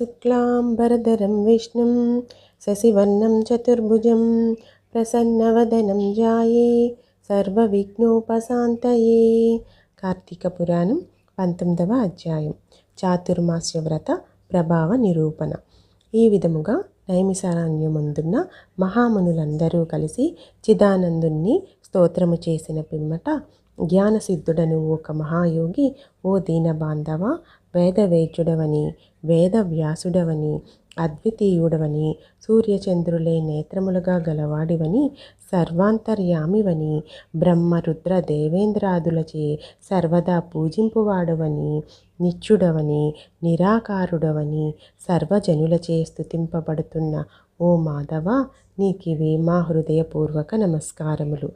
शुक्लाम्बरधरं विष्णुं शशिवर्णं चतुर्भुजं ప్రసన్నవదనం జాయే సర్వవిఘ్నోపశాంతయే కార్తీక పురాణం పంతొమ్మిదవ అధ్యాయం చాతుర్మాస్య వ్రత ప్రభావ నిరూపణ ఈ విధముగా నైమిసారణ్యమందున్న మహామునులందరూ కలిసి చిదానందుణ్ణి స్తోత్రము చేసిన పిమ్మట జ్ఞానసిద్ధుడను ఒక మహాయోగి ఓ దీనబాంధవ వేదవేద్యుడవని వేదవ్యాసుడవని అద్వితీయుడవని సూర్యచంద్రులే నేత్రములుగా గలవాడివని సర్వాంతర్యామివని బ్రహ్మరుద్ర దేవేంద్రాదులచే సర్వదా పూజింపువాడవని నిత్యుడవని నిరాకారుడవని సర్వజనులచే స్థుతింపబడుతున్న ఓ మాధవ నీకివి మా హృదయపూర్వక నమస్కారములు.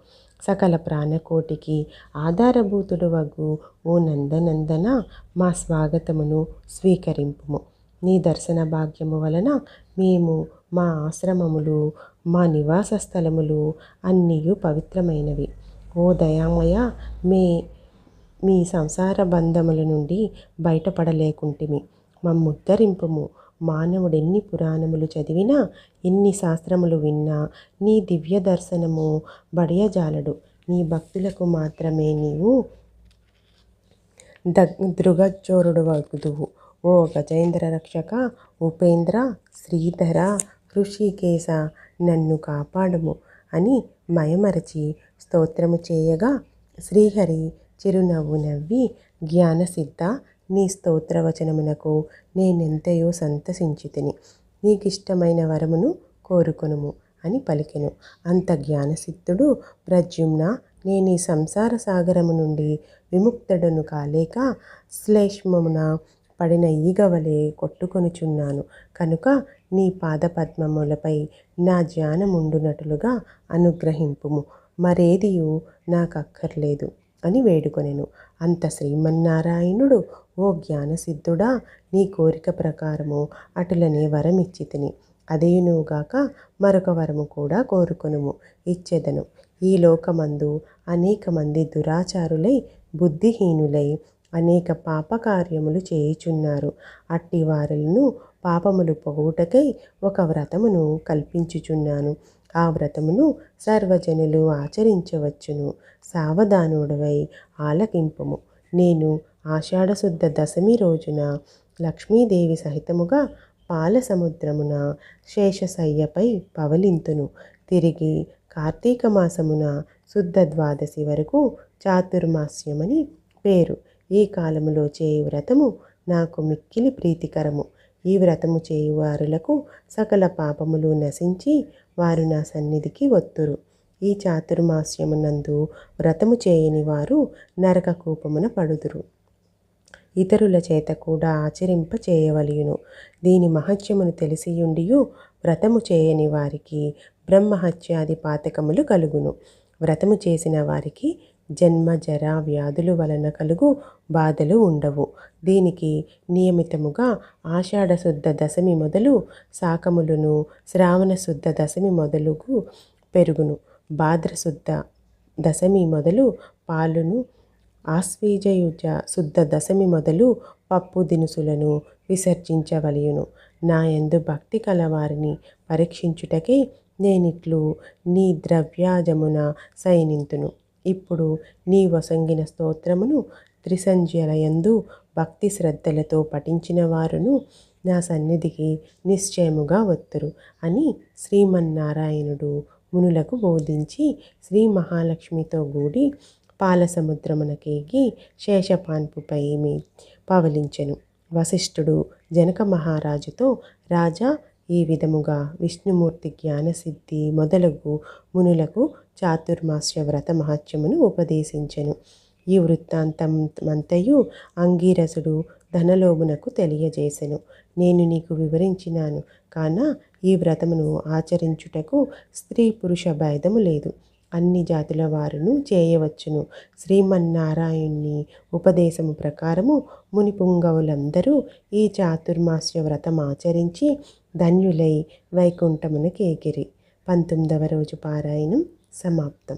సకల ప్రాణకోటికి ఆధారభూతుడు వగు ఓ నందనందన మా స్వాగతమును స్వీకరింపుము. నీ దర్శన భాగ్యము వలన మేము మా ఆశ్రమములు మా నివాస స్థలములు అన్నీ పవిత్రమైనవి. ఓ దయామయ మే మీ సంసార బంధముల నుండి బయటపడలేకుంటిమి. మమ్ముద్ధరింపుము. మానవుడెన్ని పురాణములు చదివినా ఎన్ని శాస్త్రములు విన్నా నీ దివ్య దర్శనము బడియజాలడు. నీ భక్తులకు మాత్రమే నీవు దృగచోరుడు వగుదువు ఓ గజేంద్ర రక్షక ఉపేంద్ర శ్రీధర ఋషికేశ నన్ను కాపాడము అని మయమరచి స్తోత్రము చేయగా శ్రీహరి చిరునవ్వు నవ్వి జ్ఞానసిద్ధ నీ స్తోత్రవచనమునకు నేనెంతయో సంతసించి తిని నీకిష్టమైన వరమును కోరుకొనుము అని పలికెను. అంత జ్ఞానసిద్ధుడు ప్రద్యుమ్న నేను ఈ సంసార సాగరము నుండి విముక్తుడను కాలేక శ్లేష్మమున పడిన ఈగవలే కొట్టుకొనుచున్నాను. కనుక నీ పాదపద్మములపై నా ధ్యానముండునట్లుగా అనుగ్రహింపుము. మరేదియు నాకక్కర్లేదు అని వేడుకొనెను. అంత శ్రీమన్నారాయణుడు ఓ జ్ఞానసిద్ధుడా నీ కోరిక ప్రకారము అటులనే వరం ఇచ్చితిని అదేయునుగాక మరొక వరము కూడా కోరుకొనుము ఇచ్చేదను. ఈ లోకమందు అనేక మంది దురాచారులై బుద్ధిహీనులై అనేక పాపకార్యములు చేయుచున్నారు. అట్టి వారులను పాపములు పొగుటకై ఒక వ్రతమును కల్పించుచున్నాను. ఆ వ్రతమును సర్వజనులు ఆచరించవచ్చును సావధానుడవై ఆలకింపము. నేను ఆషాఢశుద్ధ దశమి రోజున లక్ష్మీదేవి సహితముగా పాల సముద్రమున శేషశయ్యపై పవలింతును. తిరిగి కార్తీక మాసమున శుద్ధ ద్వాదశి వరకు చాతుర్మాస్యమని పేరు. ఈ కాలములో చేయు వ్రతము నాకు మిక్కిలి ప్రీతికరము. ఈ వ్రతము చేయువారులకు సకల పాపములు నశించి వారు నా సన్నిధికి వత్తురు. ఈ చాతుర్మాస్యమునందు వ్రతము చేయని వారు నరక కూపమున పడుదురు. ఇతరుల చేత కూడా ఆచరింప చేయవలయును దీని మహత్యమును తెలిసియుండియు వ్రతము చేయని వారికి బ్రహ్మహత్యాది పాతకములు కలుగును. వ్రతము చేసిన వారికి జన్మ జర వ్యాధులు వలన కలుగు బాధలు ఉండవు. దీనికి నియమితముగా ఆషాఢశుద్ధ దశమి మొదలు శాకములను శ్రావణ శుద్ధ దశమి మొదలుగు పెరుగును. భాద్రశుద్ధ దశమి మొదలు పాలును ఆశ్వీజయుజ శుద్ధ దశమి మొదలు పప్పు దినుసులను విసర్జించవలయును. నా యందు భక్తి కలవారిని పరీక్షించుటకే నేనిట్లు నీ ద్రవ్యాజమున సైనింతును. ఇప్పుడు నీ వసంగిన స్తోత్రమును త్రిసంధ్యలయందు భక్తి శ్రద్ధలతో పఠించిన వారును నా సన్నిధికి నిశ్చయముగా వత్తురు అని శ్రీమన్నారాయణుడు మునులకు బోధించి శ్రీ మహాలక్ష్మితో కూడి పాలసముద్రమునకేగి శేషపాన్పుపై మీ పవలించెను. వశిష్ఠుడు జనక మహారాజుతో రాజా ఈ విధముగా విష్ణుమూర్తి జ్ఞానసిద్ధి మొదలగు మునులకు చాతుర్మాస్య వ్రత మహత్యమును ఉపదేశించెను. ఈ వృత్తాంతమంతయు అంగీరసుడు ధనలోభునకు తెలియజేసెను. నేను నీకు వివరించినాను కాన ఈ వ్రతమును ఆచరించుటకు స్త్రీ పురుష భేదము లేదు. అన్ని జాతుల వారును చేయవచ్చును. శ్రీమన్నారాయణ్ణి ఉపదేశము ప్రకారము మునిపుంగవులందరూ ఈ చాతుర్మాస్య వ్రతం ఆచరించి ధన్యులై వైకుంఠమునకేగిరి పంతొమ్మిదవ రోజు పారాయణం సమాప్తం.